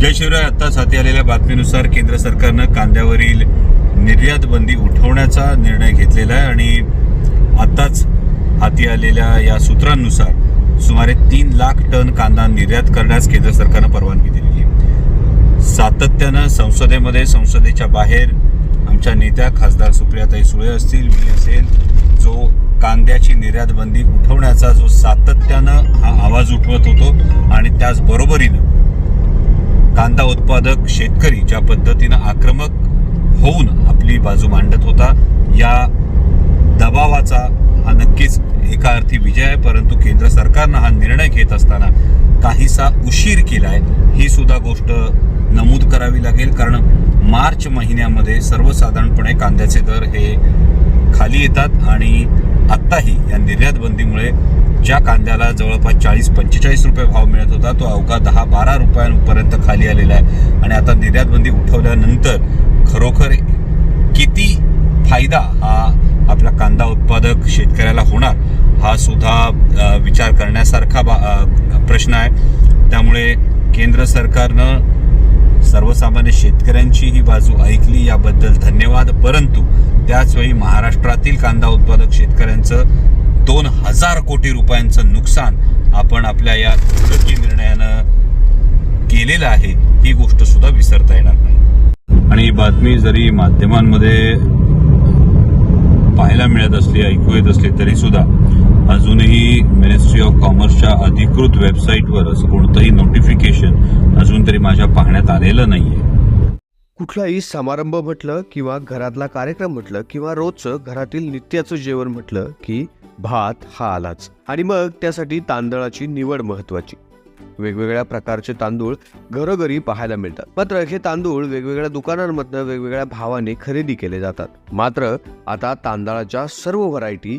जय शिवराय आत्ताच हाती आलेल्या बातमीनुसार केंद्र सरकारनं कांद्यावरील निर्यात बंदी उठवण्याचा निर्णय घेतलेला आहे आणि आत्ताच हाती आलेल्या या सूत्रांनुसार सुमारे तीन लाख टन कांदा निर्यात करण्यास केंद्र सरकारनं परवानगी दिलेली आहे. सातत्यानं संसदेमध्ये संसदेच्या बाहेर आमच्या नेत्या खासदार सुप्रियाताई सुळे असतील मी असेल जो कांद्याची निर्यात बंदी उठवण्याचा जो सातत्यानं हा आवाज उठवत होतो आणि त्याचबरोबरीनं कांदा उत्पादक शेतकरी ज्या पद्धतीनं आक्रमक होऊन आपली बाजू मांडत होता या दबावाचा हा नक्कीच एका अर्थी विजय आहे. परंतु केंद्र सरकारनं हा निर्णय घेत असताना काहीसा उशीर केलाय ही सुद्धा गोष्ट नमूद करावी लागेल. कारण मार्च महिन्यामध्ये सर्वसाधारणपणे कांद्याचे दर हे खाली येतात आणि आत्ताही या निर्यात बंदीमुळे ज्या कांद्याला जवळपास चाळीस पंचेचाळीस रुपये भाव मिळत होता तो अवघा दहा बारा रुपयांपर्यंत खाली आलेला आहे. आणि आता निर्यात बंदी उठवल्यानंतर खरोखर किती फायदा हा आपला कांदा उत्पादक शेतकऱ्याला होणार हा सुद्धा विचार करण्यासारखा बा प्रश्न आहे. त्यामुळे केंद्र सरकारनं सर्वसामान्य शेतकऱ्यांची ही बाजू ऐकली याबद्दल धन्यवाद. परंतु त्याचवेळी महाराष्ट्रातील कांदा उत्पादक शेतकऱ्यांचं दोन हजार कोटी रुपयांचं नुकसान आपण आपल्या या धोरकी निर्णयानं केलेलं आहे ही गोष्ट सुद्धा विसरता येणार नाही. आणि ही बातमी जरी माध्यमांमध्ये पाहायला मिळत असली ऐकू येत असली तरी सुद्धा ऑफ कॉमर्सच्या अधिकृत वेबसाईटवरच कोणतंही नोटिफिकेशन अजून तरी माझ्या पाहण्यात आलेलं नाहीये. कुठलाही समारंभ म्हटलं किंवा घरातला कार्यक्रम म्हटलं किंवा रोजचं घरातील नित्याचं जेवण म्हटलं की भात हा आलाच. आणि मग त्यासाठी तांदळाची निवड महत्वाची वेगवेगळ्या प्रकारचे तांदूळ घरोघरी पाहायला मिळतात. मात्र हे तांदूळ वेगवेगळ्या दुकानांमधनं वेगवेगळ्या भावाने खरेदी केले जातात. मात्र आता तांदळाच्या सर्व व्हरायटी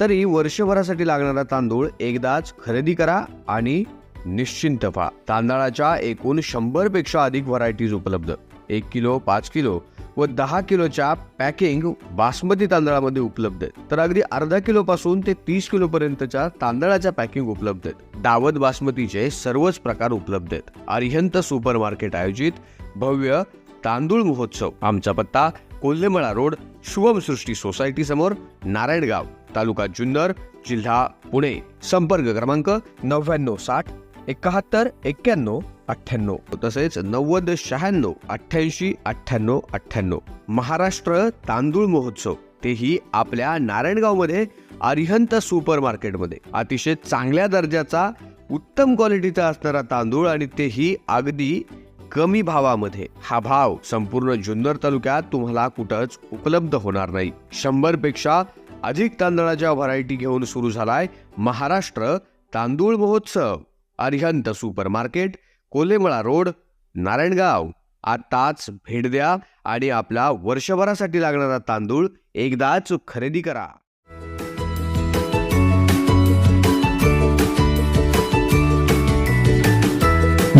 तरी वर्षभरासाठी लागणारा तांदूळ एकदाच खरेदी करा आणि निश्चिंत व्हा. तांदळाच्या एकूण शंभरपेक्षा अधिक व्हरायटीज उपलब्ध. एक किलो पाच किलो व दहा किलोच्या पॅकिंग बासमती तांदळामध्ये उपलब्ध आहेत. तर अगदी अर्धा किलो पासून ते तीस किलो पर्यंतच्या तांदळाच्या पॅकिंग उपलब्ध आहेत. दावत बासमतीचे सर्वच प्रकार उपलब्ध आहेत. अरिहंत सुपर मार्केट आयोजित भव्य तांदूळ महोत्सव. आमचा पत्ता कोल्हेमळा रोड शुभमसृष्टी सोसायटी समोर नारायणगाव तालुका जुन्नर जिल्हा पुणे. संपर्क क्रमांक नव्याण्णव साठ एकाहत्तर एक्क्याण्णव अठ्ठ्याण्णव. तसेच नव्वद शहाण्णव अठ्ठ्याऐंशी अठ्ठ्याण्णव अठ्ठ्याण्णव. महाराष्ट्र तांदूळ महोत्सव. तेही आपल्या नारायणगावमध्ये अरिहंत सुपर मार्केटमध्ये अतिशय चांगल्या दर्जाचा उत्तम क्वालिटीचा असणारा तांदूळ आणि तेही अगदी कमी भावामध्ये. हा भाव संपूर्ण जुन्नर तालुक्यात तुम्हाला कुठंच उपलब्ध होणार नाही. शंभरपेक्षा अधिक तांदळाच्या व्हरायटी घेऊन सुरू झालाय महाराष्ट्र तांदूळ महोत्सव. Arihant super market Kolemala road Narayangaon. आताच भेट द्या आणि आपला वर्षभरासाठी लागणारा तांदूळ एकदाच खरेदी करा.